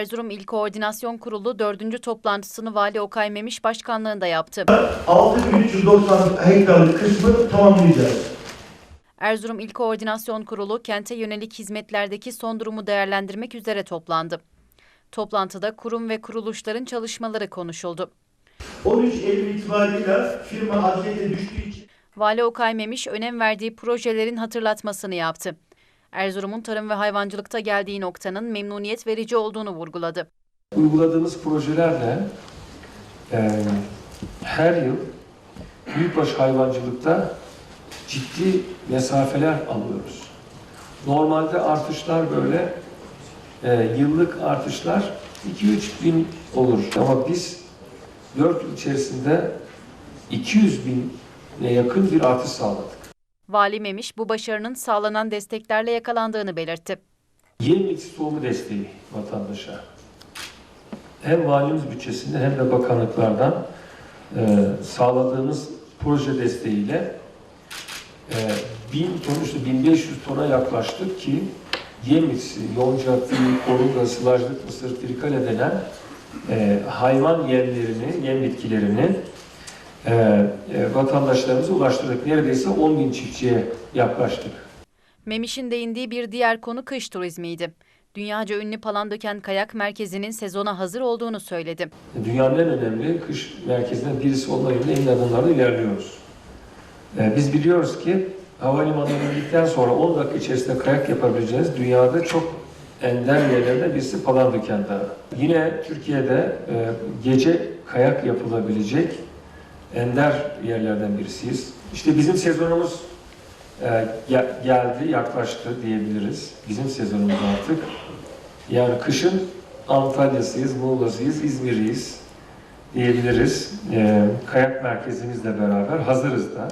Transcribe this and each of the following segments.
Erzurum İl Koordinasyon Kurulu 4. toplantısını Vali Okay Memiş başkanlığında yaptı. 6390 hektarlık kısmı tamamlayacağız. Erzurum İl Koordinasyon Kurulu kente yönelik hizmetlerdeki son durumu değerlendirmek üzere toplandı. Toplantıda kurum ve kuruluşların çalışmaları konuşuldu. 13 Eylül itibariyle firma adliyete düştüğü için Vali Okay Memiş önem verdiği projelerin hatırlatmasını yaptı. Erzurum'un tarım ve hayvancılıkta geldiği noktanın memnuniyet verici olduğunu vurguladı. Uyguladığımız projelerle e, her yıl büyükbaş hayvancılıkta ciddi mesafeler alıyoruz. Normalde artışlar böyle e, yıllık artışlar 2-3 bin olur. Ama biz 4 yıl içerisinde 200 bine yakın bir artış sağladık. Vali Memiş bu başarının sağlanan desteklerle yakalandığını belirtti. Yem bitki tohumu desteği vatandaşa. Hem valimiz bütçesinde hem de bakanlıklardan e, sağladığımız proje desteğiyle e, 1000 ton, işte 1500 tona yaklaştık ki yem bitkisi, yonca, tüy, korunga, sılajlık, mısır, trikale denen e, hayvan yemlerini, yem bitkilerini e, e, vatandaşlarımıza ulaştırdık. Neredeyse 10 bin çiftçiye yaklaştık. Memiş'in değindiği bir diğer konu kış turizmiydi. Dünyaca ünlü Palandöken Kayak Merkezi'nin sezona hazır olduğunu söyledi. Dünyanın en önemli kış merkezinden birisi olma yönünde emin adımlarla ilerliyoruz. Ee, biz biliyoruz ki havalimanına indikten sonra 10 dakika içerisinde kayak yapabileceğiniz dünyada çok ender yerlerden birisi Palandöken Dağı. Yine Türkiye'de e, gece kayak yapılabilecek ender yerlerden birisiyiz. İşte bizim sezonumuz e, gel- geldi, yaklaştı diyebiliriz. Bizim sezonumuz artık. Yani kışın Antalya'sıyız, Muğla'sıyız, İzmir'iyiz diyebiliriz. E, kayak merkezimizle beraber hazırız da.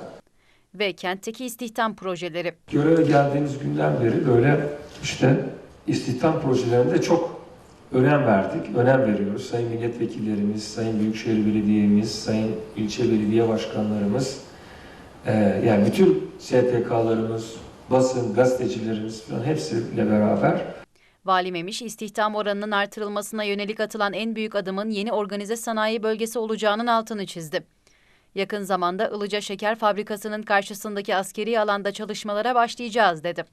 Ve kentteki istihdam projeleri. Göreve geldiğimiz günden beri böyle işte istihdam projelerinde çok önem verdik, önem veriyoruz. Sayın milletvekillerimiz, Sayın Büyükşehir Belediye'miz, Sayın ilçe belediye başkanlarımız, e, yani bütün STK'larımız, basın, gazetecilerimiz falan hepsiyle beraber Vali Memiş, istihdam oranının artırılmasına yönelik atılan en büyük adımın yeni organize sanayi bölgesi olacağının altını çizdi. Yakın zamanda Ilıca Şeker Fabrikası'nın karşısındaki askeri alanda çalışmalara başlayacağız dedi.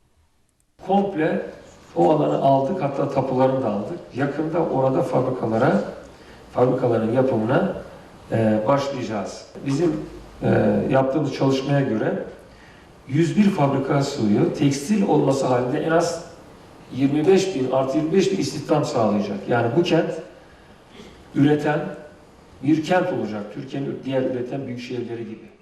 komple o alanı aldık hatta tapularını da aldık. Yakında orada fabrikalara, fabrikaların yapımına e, başlayacağız. Bizim e, yaptığımız çalışmaya göre 101 fabrika sığıyor. Tekstil olması halinde en az 25 bin artı 25 bin istihdam sağlayacak. Yani bu kent üreten bir kent olacak. Türkiye'nin diğer üreten büyük şehirleri gibi.